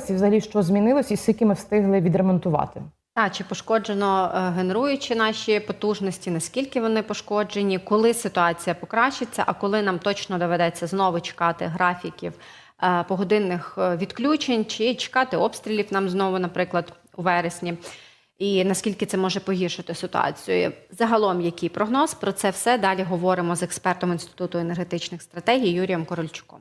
змінилось, і взагалі що змінилось, і скільки ми встигли відремонтувати? Та чи пошкоджено е, генеруючі наші потужності? Наскільки вони пошкоджені? Коли ситуація покращиться? А коли нам точно доведеться знову чекати графіків е, погодинних е, відключень, чи чекати обстрілів нам знову, наприклад, у вересні? І наскільки це може погіршити ситуацію? Загалом, який прогноз про це все далі говоримо з експертом інституту енергетичних стратегій Юрієм Корольчуком.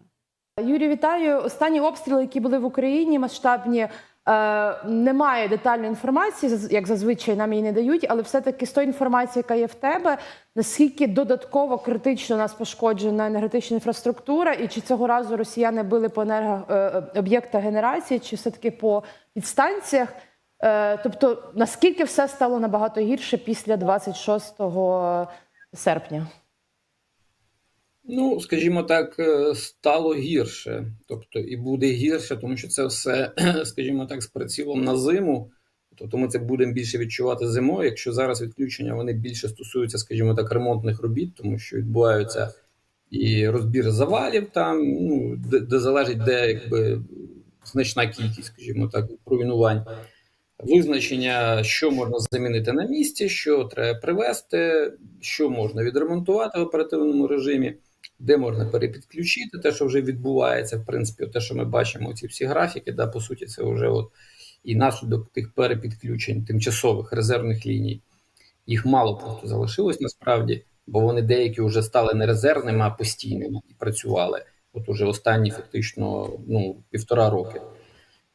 Юрій, вітаю. Останні обстріли, які були в Україні, масштабні. Е, немає детальної інформації, як зазвичай нам її не дають, але все-таки з тої інформації, яка є в тебе, наскільки додатково критично нас пошкоджена енергетична інфраструктура, і чи цього разу росіяни били по енерго е, е, генерації, чи все-таки по підстанціях? Е, тобто, наскільки все стало набагато гірше після 26 серпня? Ну, скажімо так, е, стало гірше. Тобто і буде гірше, тому що це все, скажімо так, з прицілом на зиму. Тобто ми це будемо більше відчувати зимою. Якщо зараз відключення вони більше стосуються, скажімо так, ремонтних робіт, тому що відбуваються і розбір завалів там, ну де, де залежить, де якби значна кількість, скажімо так, руйнувань. Визначення, що можна замінити на місці, що треба привезти, що можна відремонтувати в оперативному режимі, де можна перепідключити те, що вже відбувається. В принципі, те, що ми бачимо, ці всі графіки, да, по суті, це вже от і наслідок тих перепідключень тимчасових резервних ліній. Їх мало просто залишилось насправді, бо вони деякі вже стали не резервними, а постійними і працювали. От уже останні фактично ну, півтора роки.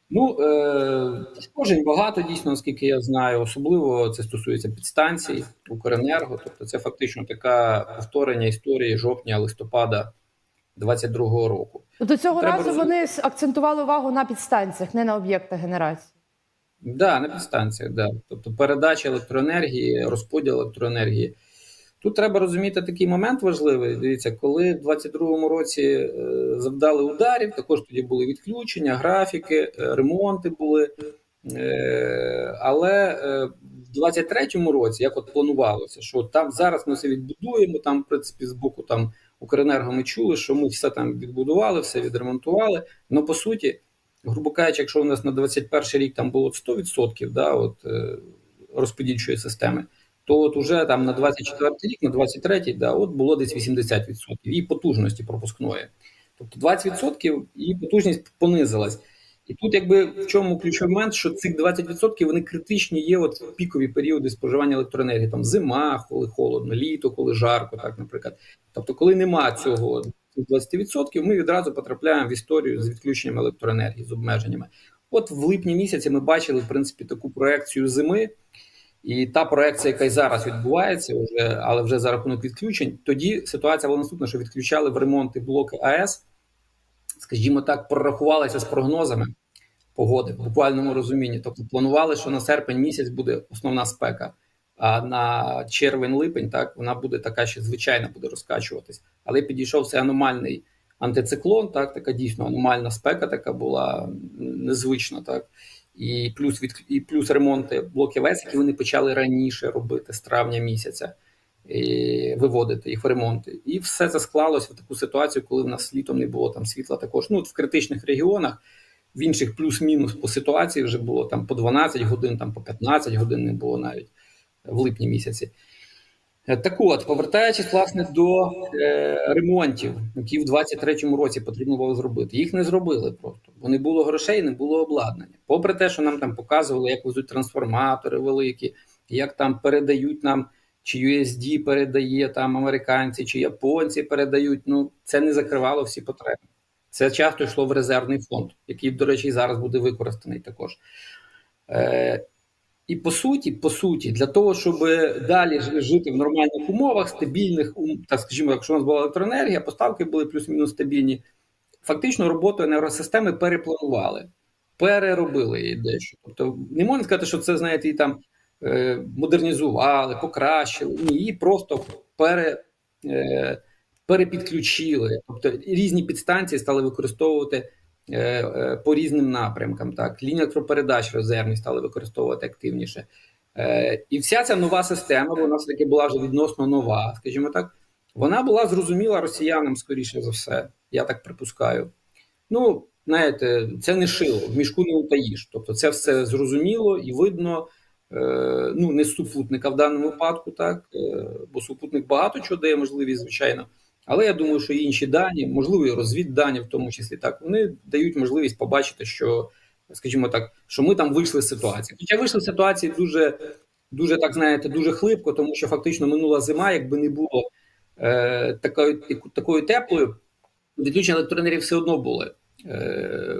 Ну, е, пошкоджень багато дійсно, наскільки я знаю. Особливо це стосується підстанцій Укренерго. Тобто, це фактично таке повторення історії жовтня-листопада 22-го року. Тобто цього Треба разу розуміти. вони акцентували увагу на підстанціях, не на об'єктах генерації. Да, на підстанціях, да. Тобто передача електроенергії, розподіл електроенергії. Тут треба розуміти такий момент важливий. Дивіться, коли в 22-му році е, завдали ударів, також тоді були відключення, графіки, е, ремонти були. Е, але в 23-му році, як от планувалося, що там зараз ми все відбудуємо, там, в принципі, з боку там Укренерго ми чули, що ми все там відбудували, все відремонтували. Ну, по суті, грубо кажучи, якщо у нас на 21 рік там було 100% да, от, розподільчої системи, то от уже там на 24 рік, на 23 да, от було десь 80% її потужності пропускної. Тобто 20% її потужність понизилась. І тут, якби в чому ключовий момент, що цих 20% вони критичні є от пікові періоди споживання електроенергії, там зима, коли холодно, літо, коли жарко, так, наприклад. Тобто, коли нема цього цих 20%, ми відразу потрапляємо в історію з відключенням електроенергії, з обмеженнями. От в липні місяці ми бачили, в принципі, таку проекцію зими, і та проекція, яка й зараз відбувається, вже, але вже за рахунок відключень, тоді ситуація була наступна, що відключали в ремонти блоки АЕС, скажімо так, прорахувалися з прогнозами погоди в буквальному розумінні. Тобто планували, що на серпень місяць буде основна спека, а на червень-липень так вона буде така, ще звичайна буде розкачуватись. Але підійшов цей аномальний антициклон, так така дійсно аномальна спека, така була незвична, так. І плюс від і плюс ремонти блоків ВЕС, які вони почали раніше робити з травня місяця, і виводити їх в ремонти. І все це склалося в таку ситуацію, коли в нас літом не було там світла. Також ну в критичних регіонах, в інших плюс-мінус по ситуації вже було там по 12 годин, там по 15 годин не було навіть в липні місяці. Е, Так от, повертаючись власне до е, ремонтів, які в 23-му році потрібно було зробити, їх не зробили просто, бо не було грошей, не було обладнання. Попри те, що нам там показували, як везуть трансформатори великі, як там передають нам, чи USD передає там американці, чи японці передають. Ну це не закривало всі потреби. Це часто йшло в резервний фонд, який, до речі, зараз буде використаний також. Е, і по суті, по суті, для того, щоб далі жити в нормальних умовах, стабільних, так скажімо, якщо у нас була електроенергія, поставки були плюс-мінус стабільні. Фактично, роботу енергосистеми перепланували, переробили її дещо. Тобто, не можна сказати, що це, знаєте, і там е, модернізували, покращили. Ні, її просто пере, е, перепідключили. Тобто різні підстанції стали використовувати по різним напрямкам. Так, лінії електропередач резервні стали використовувати активніше. Е, І вся ця нова система, вона все таки була вже відносно нова, скажімо так. Вона була зрозуміла росіянам, скоріше за все, я так припускаю. Ну, знаєте, це не шило, в мішку не утаїш. Тобто, це все зрозуміло і видно. Е, ну, не супутника в даному випадку, так, е, бо супутник багато чого дає можливість, звичайно. Але я думаю, що інші дані, можливо, і розвіддані, в тому числі так, вони дають можливість побачити, що, скажімо так, що ми там вийшли з ситуації. Хоча вийшли з ситуації дуже, дуже так знаєте, дуже хлипко, тому що фактично минула зима, якби не було е, такою, такою теплою, відключення електроенергії все одно були. Е,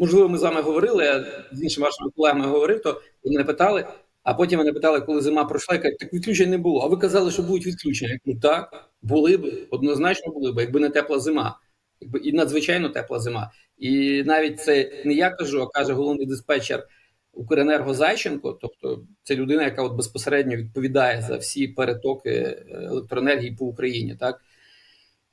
можливо, ми з вами говорили, я з іншими вашими колегами говорив, то мене питали, а потім мене питали, коли зима пройшла, я кажу, так відключень не було. А ви казали, що будуть відключення. Я так, були б, однозначно були б, якби не тепла зима, якби і надзвичайно тепла зима. І навіть це не я кажу, а каже головний диспетчер Укренерго Зайченко, тобто це людина, яка от безпосередньо відповідає за всі перетоки е, електроенергії по Україні. Так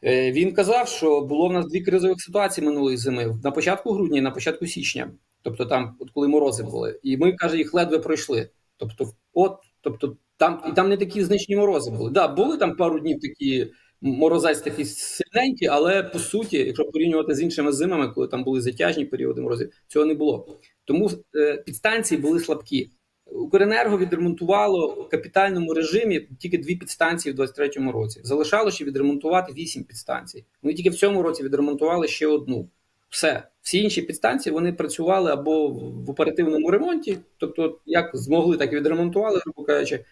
Е, він казав, що було в нас дві кризових ситуації минулої зими на початку грудня і на початку січня. Тобто, там, от коли морози були, і ми каже, їх ледве пройшли. Тобто, от, тобто, там і там не такі значні морози були. Да, були там пару днів такі морозець такі сильненькі, але по суті, якщо порівнювати з іншими зимами, коли там були затяжні періоди морозів, цього не було. Тому е, підстанції були слабкі. Укренерго відремонтувало в капітальному режимі тільки дві підстанції в 23-му році. Залишало ще відремонтувати вісім підстанцій. Вони тільки в цьому році відремонтували ще одну. Все, всі інші підстанції вони працювали або в оперативному ремонті, тобто як змогли, так і відремонтували, грубо кажучи,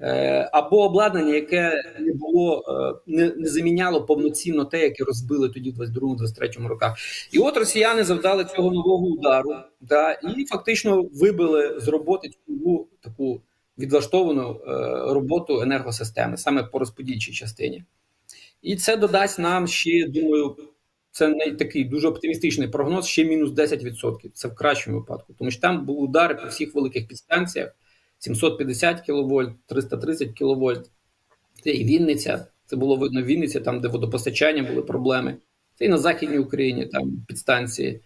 е, або обладнання, яке не було, е, не, не заміняло повноцінно те, яке розбили тоді в 22-23 роках. І от росіяни завдали цього нового удару, да, і фактично вибили з роботи цю таку відлаштовану е, роботу енергосистеми саме по розподільчій частині. І це додасть нам ще, думаю, це не такий дуже оптимістичний прогноз, ще мінус 10%. Це в кращому випадку, тому що там були удари по всіх великих підстанціях: 750 кВт, 330 кВт. Це і Вінниця. Це було видно Вінниця, там, де водопостачання були проблеми. Це і на Західній Україні там підстанції.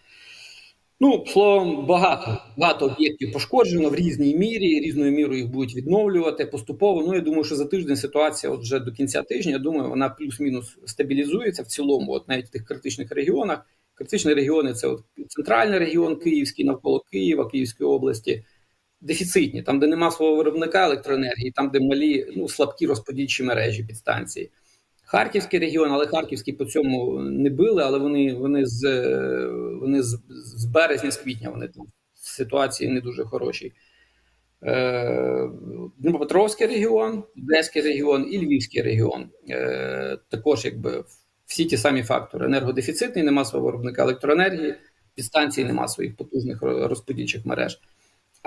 Ну, словом, багато багато об'єктів пошкоджено в різній мірі, різною мірою їх будуть відновлювати поступово. Ну, я думаю, що за тиждень ситуація, от вже до кінця тижня, я думаю, вона плюс-мінус стабілізується в цілому, от навіть в тих критичних регіонах. Критичні регіони це от центральний регіон Київський, навколо Києва, Київської області, дефіцитні, там, де нема свого виробника електроенергії, там, де малі, ну, слабкі розподільчі мережі підстанції. Харківський регіон, але Харківський по цьому не били, але вони вони з вони з, з березня, з квітня вони там в ситуації не дуже хорошій. Е, Дніпропетровський регіон, Одеський регіон і Львівський регіон. Е, також якби всі ті самі фактори: енергодефіцитний, нема свого виробника електроенергії, підстанції нема своїх потужних розподільчих мереж.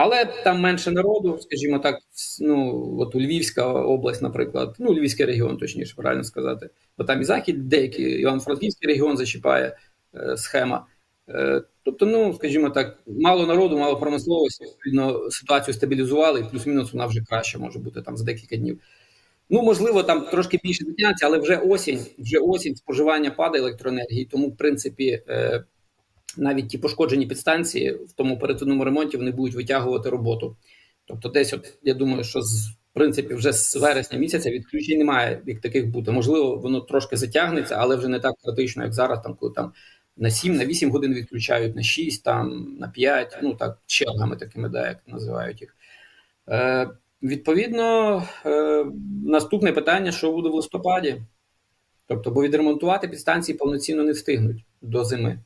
Але там менше народу, скажімо так, ну от у Львівська область, наприклад, ну Львівський регіон, точніше, правильно сказати, бо там і захід, деякі Івано-Франківський регіон зачіпає е, схема. Е, тобто, ну скажімо так, мало народу, мало промисловості. Відповідно, ситуацію стабілізували, і плюс-мінус вона вже краще може бути там за декілька днів. Ну, можливо, там трошки більше затягнеться, але вже осінь, вже осінь споживання падає електроенергії, тому в принципі. Е, навіть ті пошкоджені підстанції в тому оперативному ремонті вони будуть витягувати роботу. Тобто, десь, от я думаю, що з в принципі вже з вересня місяця відключень немає як таких бути. Можливо, воно трошки затягнеться, але вже не так критично, як зараз, там коли там на 7, на 8 годин відключають, на 6, там на 5, ну так, чергами такими, да, як називають їх. Е, Відповідно, е, наступне питання: що буде в листопаді? Тобто, бо відремонтувати підстанції повноцінно не встигнуть до зими.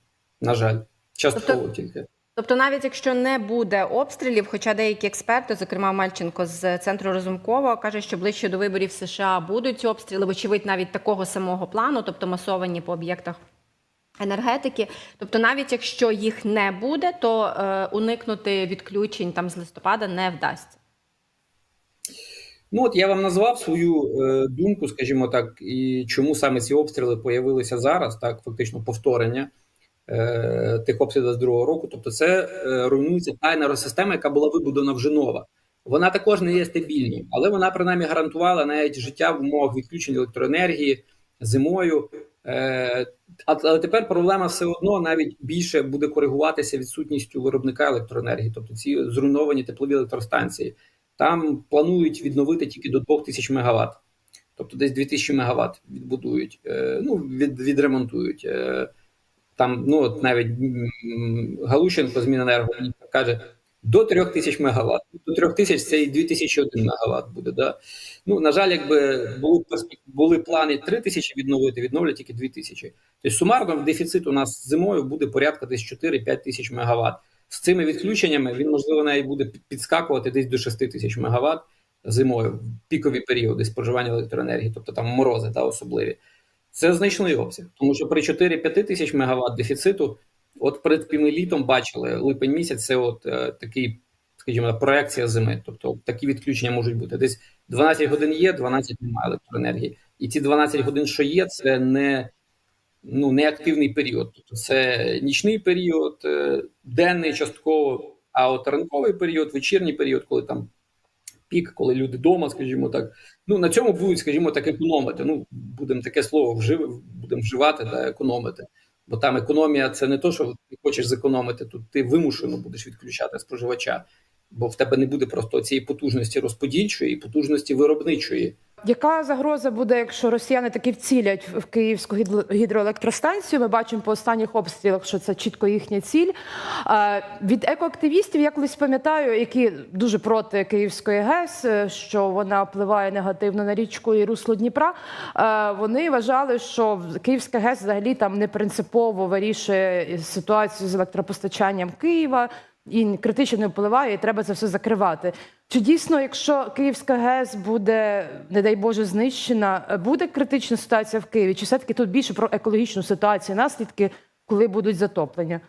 На жаль, частково Тобто- тільки. Тобто, навіть якщо не буде обстрілів, хоча деякі експерти, зокрема Мальченко з центру Розумкова, каже, що ближче до виборів США будуть обстріли, вочевидь, навіть такого самого плану, тобто масовані по об'єктах енергетики. Тобто, навіть якщо їх не буде, то е, уникнути відключень там з листопада не вдасться. Ну от я вам назвав свою е, думку, скажімо так, і чому саме ці обстріли появилися зараз, так фактично повторення тих обстрілів 22 року. Тобто, це е, руйнується та енергосистема, яка була вибудована вже нова. Вона також не є стабільною, але вона принаймні гарантувала навіть життя в умовах відключення електроенергії зимою. Е, але тепер проблема все одно навіть більше буде коригуватися відсутністю виробника електроенергії, тобто ці зруйновані теплові електростанції. Там планують відновити тільки до 2000 МВт. Тобто десь 2000 МВт відбудують, е, ну, від, відремонтують. Там, ну от навіть Галущенко з Міненерго каже, до 3000 тисяч мегаватт. До 3000 тисяч це і 2001 мегаватт буде. Да? Ну, на жаль, якби були, були плани 3 тисячі відновити, відновлять тільки 2 тисячі. Тобто сумарно дефіцит у нас зимою буде порядка десь 4-5 тисяч мегаватт. З цими відключеннями він, можливо, навіть буде підскакувати десь до 6 тисяч мегаватт зимою, в пікові періоди споживання електроенергії, тобто там морози та особливі. Це значний обсяг, тому що при 4-5 тисяч мегаватт дефіциту, от перед півним літом бачили липень місяць, це от е, такий, скажімо, проекція зими. Тобто такі відключення можуть бути. Десь 12 годин є, 12 немає електроенергії. І ці 12 годин, що є, це не, ну, не активний період. Тобто це нічний період, е, денний частково, а от ранковий період, вечірній період, коли там пік, коли люди вдома, скажімо так. Ну на цьому будуть, скажімо так, економити. Ну будемо таке слово вжив, будемо вживати та економити. Бо там економія це не то, що ти хочеш зекономити. Тут ти вимушено будеш відключати споживача, бо в тебе не буде просто цієї потужності розподільчої і потужності виробничої. Яка загроза буде, якщо росіяни таки вцілять в київську гідроелектростанцію? Ми бачимо по останніх обстрілах, що це чітко їхня ціль. Від екоактивістів я колись пам'ятаю, які дуже проти Київської ГЕС, е, що вона впливає негативно на річку і русло Дніпра. Вони вважали, що Київська ГЕС взагалі там не принципово вирішує ситуацію з електропостачанням Києва і критично не впливає, і треба це все закривати. Чи дійсно, якщо Київська ГЕС буде, не дай Боже, знищена, буде критична ситуація в Києві? Чи все-таки тут більше про екологічну ситуацію, наслідки, коли будуть затоплення?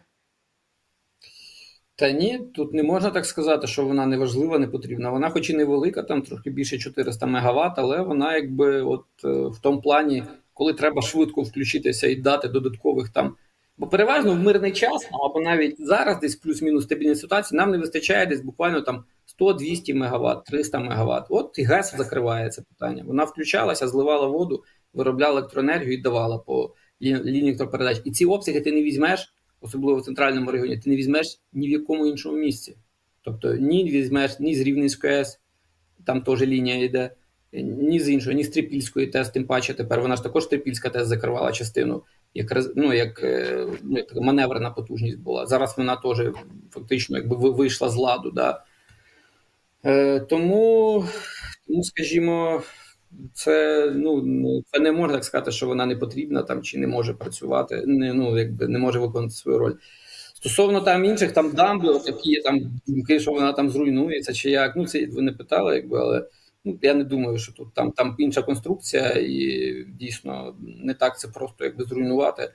Та ні, тут не можна так сказати, що вона не важлива, не потрібна. Вона, хоч і невелика, там трохи більше 400 мегаватт, але вона якби от е, в тому плані, коли треба швидко включитися і дати додаткових там. Бо переважно в мирний час, або навіть зараз, десь плюс-мінус стабільній ситуації, нам не вистачає десь буквально там 100-200 мегаватт, 300 мегаватт. От і ГЕС закриває це питання. Вона включалася, зливала воду, виробляла електроенергію і давала по лінії електропередач. І ці обсяги ти не візьмеш, особливо в центральному регіоні, ти не візьмеш ні в якому іншому місці. Тобто ні візьмеш ні з Рівненської АЕС, там теж лінія йде, ні з іншого, ні з Трипільської ТЕС, тим паче тепер вона ж також Трипільська ТЕС закривала частину, як, ну, як, е, ну, як маневрена потужність була. Зараз вона теж фактично якби ви- вийшла з ладу. Да? Е, тому, тому, скажімо, це ну ну, це не можна так сказати, що вона не потрібна там чи не може працювати, не ну якби не може виконати свою роль. Стосовно там інших там дамби, такі там думки, що вона там зруйнується, чи як. Ну це ви не питали, якби, але ну я не думаю, що тут там там інша конструкція, і дійсно не так це просто якби зруйнувати.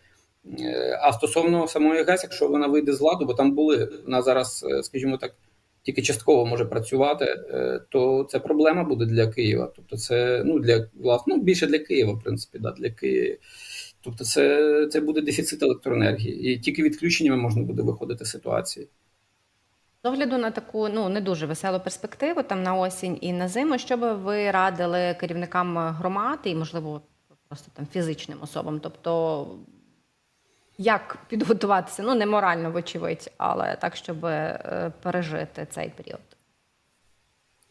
Е, А стосовно самої ГЕС, якщо вона вийде з ладу, бо там були вона зараз, е, скажімо так, тільки частково може працювати, е, то це проблема буде для Києва. Тобто, це ну для власне, ну, більше для Києва, в принципі, да, для Києва. Тобто, це, це буде дефіцит електроенергії, і тільки відключеннями можна буде виходити з ситуації. З огляду на таку ну не дуже веселу перспективу там на осінь і на зиму, що би ви радили керівникам громад і, можливо, просто там фізичним особам? Тобто, як підготуватися? Ну, не морально, вочевидь, але так, щоб е, пережити цей період.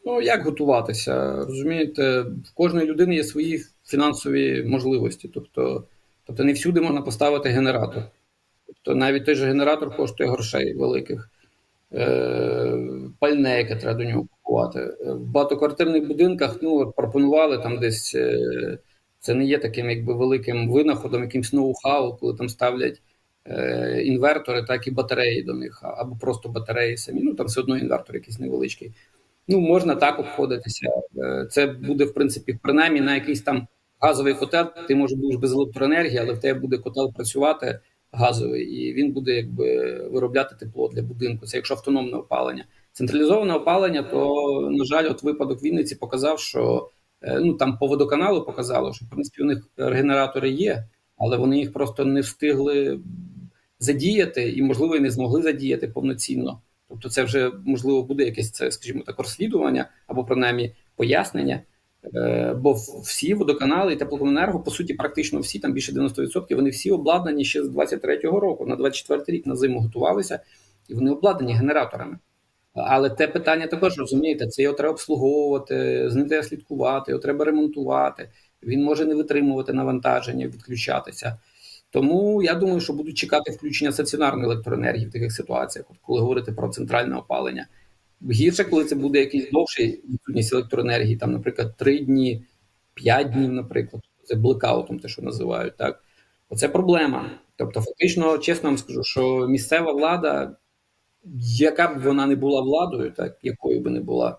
Ну як готуватися? Розумієте, в кожної людини є свої фінансові можливості. Тобто, тобто не всюди можна поставити генератор. Тобто навіть той же генератор коштує грошей великих, е, пальне, яке треба до нього купувати. Е, В багатоквартирних будинках ну, пропонували там десь. Це не є таким якби великим винаходом, якимсь ноу-хау, коли там ставлять е, інвертори, так і батареї до них, або просто батареї самі. Ну там все одно інвертор якийсь невеличкий. Ну, можна так обходитися. Е, Це буде, в принципі, принаймні на якийсь там газовий котел. Ти може будеш без електроенергії, але в тебе буде котел працювати газовий, і він буде якби виробляти тепло для будинку. Це якщо автономне опалення. Централізоване опалення, то на жаль, от випадок Вінниці показав, що ну там по водоканалу показало, що в принципі у них генератори є, але вони їх просто не встигли задіяти і, можливо, і не змогли задіяти повноцінно. Тобто, це вже можливо буде якесь це, скажімо так, розслідування або принаймні пояснення. Е, Бо всі водоканали і теплокомуненерго, по суті, практично всі, там більше 90%, вони всі обладнані ще з 23-го року. На 24-й рік на зиму готувалися, і вони обладнані генераторами. Але те питання також розумієте, це його треба обслуговувати, з ним треба слідкувати, його треба ремонтувати. Він може не витримувати навантаження, відключатися. Тому я думаю, що будуть чекати включення стаціонарної електроенергії в таких ситуаціях, от коли говорити про центральне опалення. Гірше, коли це буде якийсь довший відсутність електроенергії, там, наприклад, 3 дні, 5 днів, наприклад, це блекаутом, те, що називають, так. Оце проблема. Тобто, фактично, чесно вам скажу, що місцева влада, яка б вона не була владою, так, якою би не була,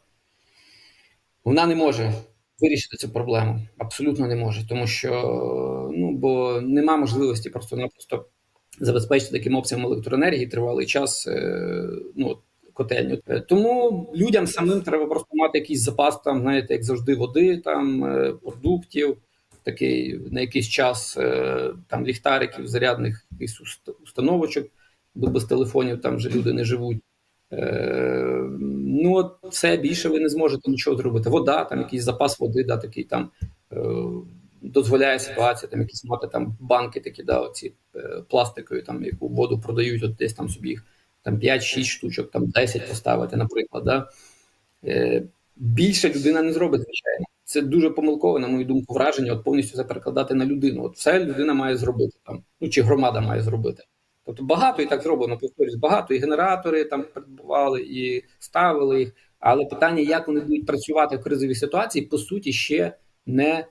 вона не може вирішити цю проблему. Абсолютно не може, тому що ну, бо нема можливості просто-напросто забезпечити таким обсягом електроенергії тривалий час. е, Ну, котельню. Е, Тому людям самим треба просто мати якийсь запас, там, знаєте, як завжди, води, там, е, продуктів, такий на якийсь час там ліхтариків, зарядних якихось установочок, бо без телефонів там вже люди не живуть. Е, ну, от все більше ви не зможете нічого зробити. Вода, там якийсь запас води, да, такий там е, дозволяє ситуація, там якісь мати там банки такі, да, оці е, пластикові, там яку воду продають, от десь там собі їх там 5-6 штучок, там 10 поставити, наприклад. Да? Е, більше людина не зробить, звичайно. Це дуже помилкове, на мою думку, враження, от повністю це перекладати на людину. От все людина має зробити там, ну чи громада має зробити. Тобто багато і так зроблено, повторюсь, багато і генератори там придбували, і ставили їх. Але питання, як вони будуть працювати в кризовій ситуації, по суті, ще не,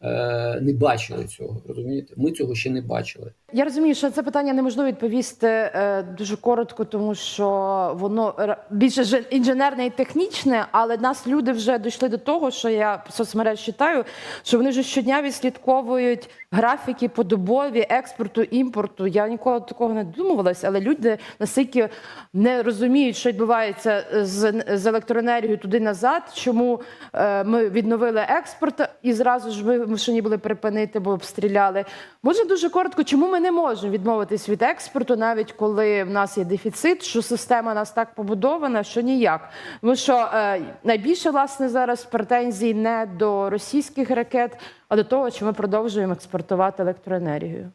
е, не бачили цього. Розумієте? Ми цього ще не бачили. Я розумію, що це питання неможливо відповісти е, дуже коротко, тому що воно більше інженерне і технічне, але нас люди вже дійшли до того, що я в соцмереж читаю, що вони вже щодня відслідковують графіки подобові експорту, імпорту. Я ніколи такого не додумувалася, але люди настільки не розуміють, що відбувається з, з електроенергією туди назад, чому е, ми відновили експорт і зразу ж вимушені були припинити, бо обстріляли. Може дуже коротко, чому ми не можемо відмовитись від експорту, навіть коли в нас є дефіцит, що система нас так побудована, що ніяк. Тому що е, найбільше власне зараз претензій не до російських ракет, а до того, що ми продовжуємо експортувати електроенергію.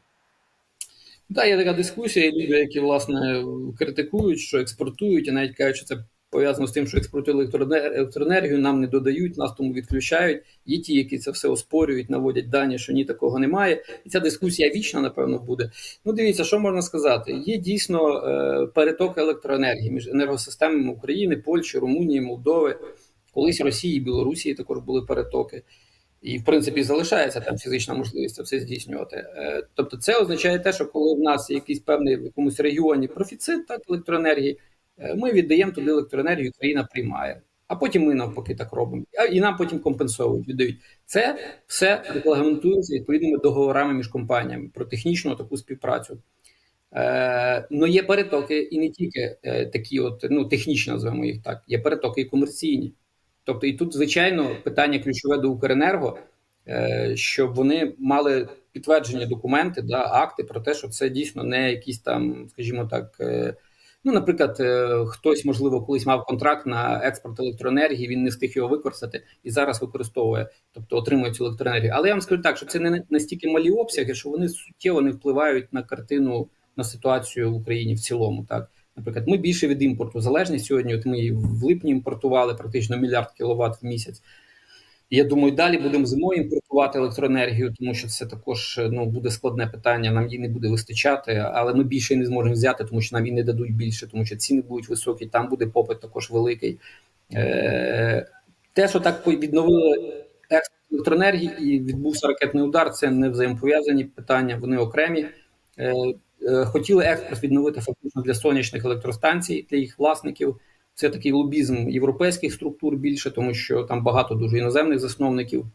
Так, є така дискусія, люди, які власне критикують, що експортують, і навіть кажуть, що це пов'язано з тим, що експортують електроенергію, нам не додають, нас тому відключають. Є ті, які це все оспорюють, наводять дані, що ні, такого немає. І ця дискусія вічна, напевно, буде. Ну, дивіться, що можна сказати. Є дійсно е, переток електроенергії між енергосистемами України, Польщі, Румунії, Молдови. Колись Росії і Білорусі також були перетоки. І, в принципі, залишається там фізична можливість це все здійснювати. Е, Тобто, це означає те, що коли в нас є якийсь певний в якомусь регіоні профіцит так, електроенергії, ми віддаємо туди електроенергію, країна приймає. А потім ми навпаки так робимо. І нам потім компенсовують, віддають. Це все регламентується відповідними договорами між компаніями про технічну таку співпрацю. Е, ну, є перетоки і не тільки е, такі, от ну технічні, називаємо їх так, є перетоки і комерційні. Тобто, і тут, звичайно, питання ключове до Укренерго, е, щоб вони мали підтверджені документи, да, акти про те, що це дійсно не якісь там, скажімо так. е, Ну, наприклад, е, хтось, можливо, колись мав контракт на експорт електроенергії, він не встиг його використати і зараз використовує, тобто отримує цю електроенергію. Але я вам скажу так, що це не настільки малі обсяги, що вони суттєво не впливають на картину на ситуацію в Україні в цілому. Так, наприклад, ми більше від імпорту залежні сьогодні. От ми в липні імпортували практично мільярд кіловат в місяць. Я думаю, далі будемо зимою імпортувати електроенергію, тому що це також ну буде складне питання. Нам її не буде вистачати, але ми більше не зможемо взяти, тому що нам її не дадуть більше, тому що ціни будуть високі. Там буде попит також великий. Е, Те, що так відновили експорт електроенергії і відбувся ракетний удар, це не взаємопов'язані питання, вони окремі. Е, е, Хотіли експорт відновити фактично для сонячних електростанцій, для їх власників. Це такий лобізм європейських структур більше, тому що там багато дуже іноземних засновників,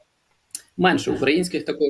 менше українських також.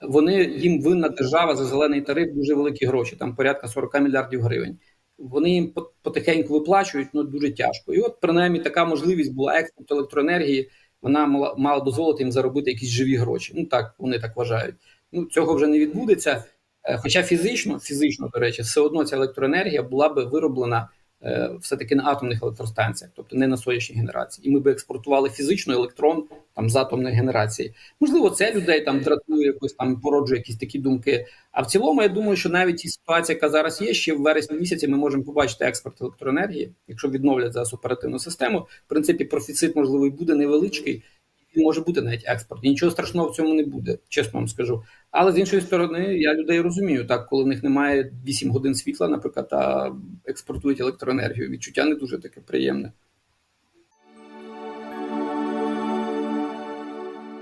Вони їм винна держава за зелений тариф дуже великі гроші, там порядка 40 мільярдів гривень. Вони їм по- потихеньку виплачують, ну дуже тяжко. І от принаймні така можливість була експорт електроенергії. Вона мала, мала дозволити їм заробити якісь живі гроші. Ну так вони так вважають. Ну цього вже не відбудеться. Е, Хоча фізично, фізично, до речі, все одно ця електроенергія була би вироблена е, все-таки на атомних електростанціях, тобто не на сонячній генерації. І ми би експортували фізично електрон там з атомної генерації. Можливо, це людей там дратує, якось там породжує якісь такі думки. А в цілому, я думаю, що навіть ті ситуація, яка зараз є, ще в вересні місяці ми можемо побачити експорт електроенергії, якщо відновлять зараз оперативну систему. В принципі, профіцит можливо і буде невеличкий. Може бути навіть експорт. І нічого страшного в цьому не буде, чесно вам скажу. Але з іншої сторони, я людей розумію, так коли в них немає 8 годин світла, наприклад, а експортують електроенергію. Відчуття не дуже таке приємне.